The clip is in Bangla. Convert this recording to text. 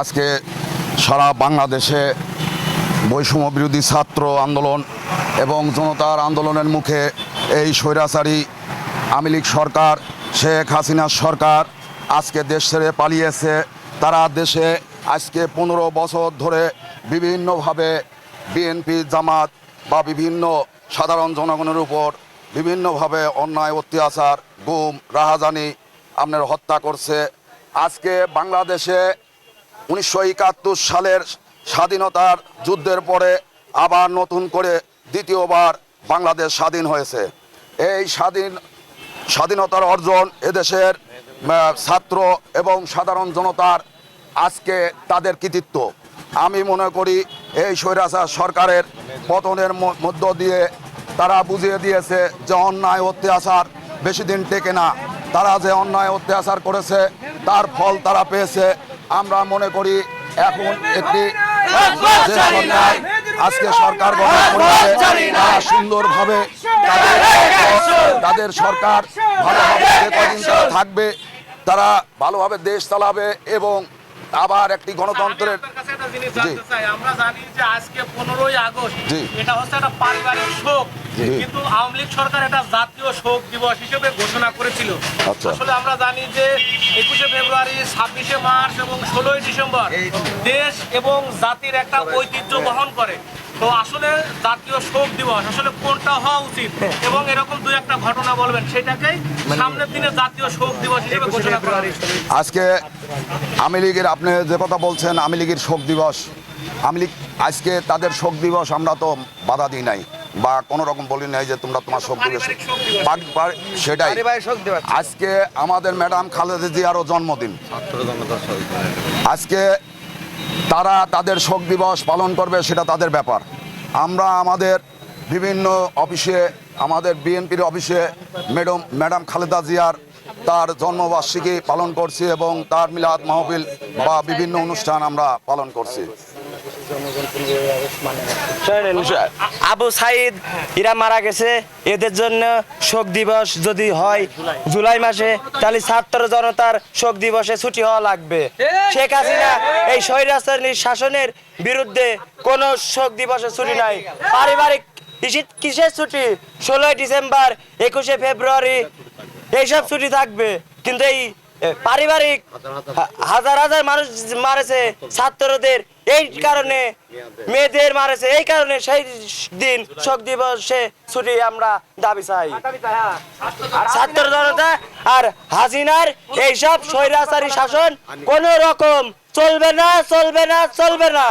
আজকে সারা বাংলাদেশে বৈষম্য বিরোধী ছাত্র আন্দোলন এবং জনতার আন্দোলনের মুখে এই স্বৈরাচারী আওয়ামী লীগ সরকার, শেখ হাসিনার সরকার আজকে দেশ ছেড়ে পালিয়েছে। তারা দেশে আজকে পনেরো বছর ধরে বিভিন্নভাবে বিএনপি জামাত বা বিভিন্ন সাধারণ জনগণের উপর বিভিন্নভাবে অন্যায়, অত্যাচার, গুম, রাহাজানি আপনার হত্যা করছে। আজকে বাংলাদেশে উনিশশো একাত্তর সালের স্বাধীনতার যুদ্ধের পরে আবার নতুন করে দ্বিতীয়বার বাংলাদেশ স্বাধীন হয়েছে। এই স্বাধীন, স্বাধীনতার অর্জন এদেশের ছাত্র এবং সাধারণ জনতার আজকে তাদের কৃতিত্ব। আমি মনে করি এই স্বৈরাচার সরকারের পতনের মধ্য দিয়ে তারা বুঝিয়ে দিয়েছে যে অন্যায় অত্যাচার বেশি দিন টেকে না। তারা যে অন্যায় অত্যাচার করেছে, তার ফল তারা পেয়েছে। আমরা মনে করি এখন একটি আজকে সরকার গঠন সুন্দরভাবে তাদের তাদের সরকার ভালোভাবে যে কদিন তারা থাকবে তারা ভালোভাবে দেশ চালাবে এবং আবার একটি গণতন্ত্রের। আমরা জানি যে আজকে 15ই আগস্ট, এটা হচ্ছে একটা পারিবারিক শোক। কিন্তু আওয়ামী লীগ সরকার এটা জাতীয় শোক দিবস হিসেবে ঘোষণা করেছিল। আচ্ছা। আসলে আমরা জানি যে একুশে ফেব্রুয়ারি ছাব্বিশে মার্চ এবং ষোলোই ডিসেম্বর দেশ এবং জাতির একটা ঐতিহ্য বহন করে। তো আসলে জাতীয় শোক দিবস আসলে কোনটা হওয়া উচিত এবং এরকম দুই একটা ঘটনা বলবেন সেটাকেই সামনের দিনে জাতীয় শোক দিবস হিসেবে ঘোষণা করা আজকে আওয়ামী লীগের আপনি যে কথা বলছেন আওয়ামী লীগের শোক দিবস আওয়ামী লীগ আজকে তাদের শোক দিবস আমরা তো বাধা দিই নাই। বা কোনো রকম বলি নাই যে তোমরা তোমার শোক সেটাই। আজকে আমাদের ম্যাডাম খালেদা জিয়ারও জন্মদিন। আজকে তারা তাদের শোক দিবস পালন করবে সেটা তাদের ব্যাপার। আমরা আমাদের বিভিন্ন অফিসে আমাদের বিএনপির অফিসে ম্যাডাম ম্যাডাম খালেদা জিয়ার তার জন্মবার্ষিকী পালন করছি এবং তার মিলাদ মাহফিল বা বিভিন্ন অনুষ্ঠান আমরা পালন করছি। আবু সাইদ, এরা মারা গেছে। এদের জন্য শোক দিবস যদি হয় জুলাই মাসে, তাহলে ছাত্র জনতার শোক দিবসে ছুটি হওয়া লাগবে। শেখ হাসিনা এই স্বৈরাচারী শাসনের বিরুদ্ধে কোনো শোক দিবসে ছুটি নাই। পারিবারিক কিসের ছুটি? ষোলোই ডিসেম্বর, একুশে ফেব্রুয়ারি, এইসব ছুটি থাকবে। কিন্তু এই পারিবারিক হাজার হাজার মানুষ মারেছে ছাত্রদের, এই কারণে মেয়েদের মারেছে, এই কারণে সেই দিন শোক দিবসে ছুটি আমরা দাবি চাই। ছাত্র জনতা আর হাসিনার এইসব স্বৈরাচারী শাসন কোন রকম চলবে না চলবে না চলবে না।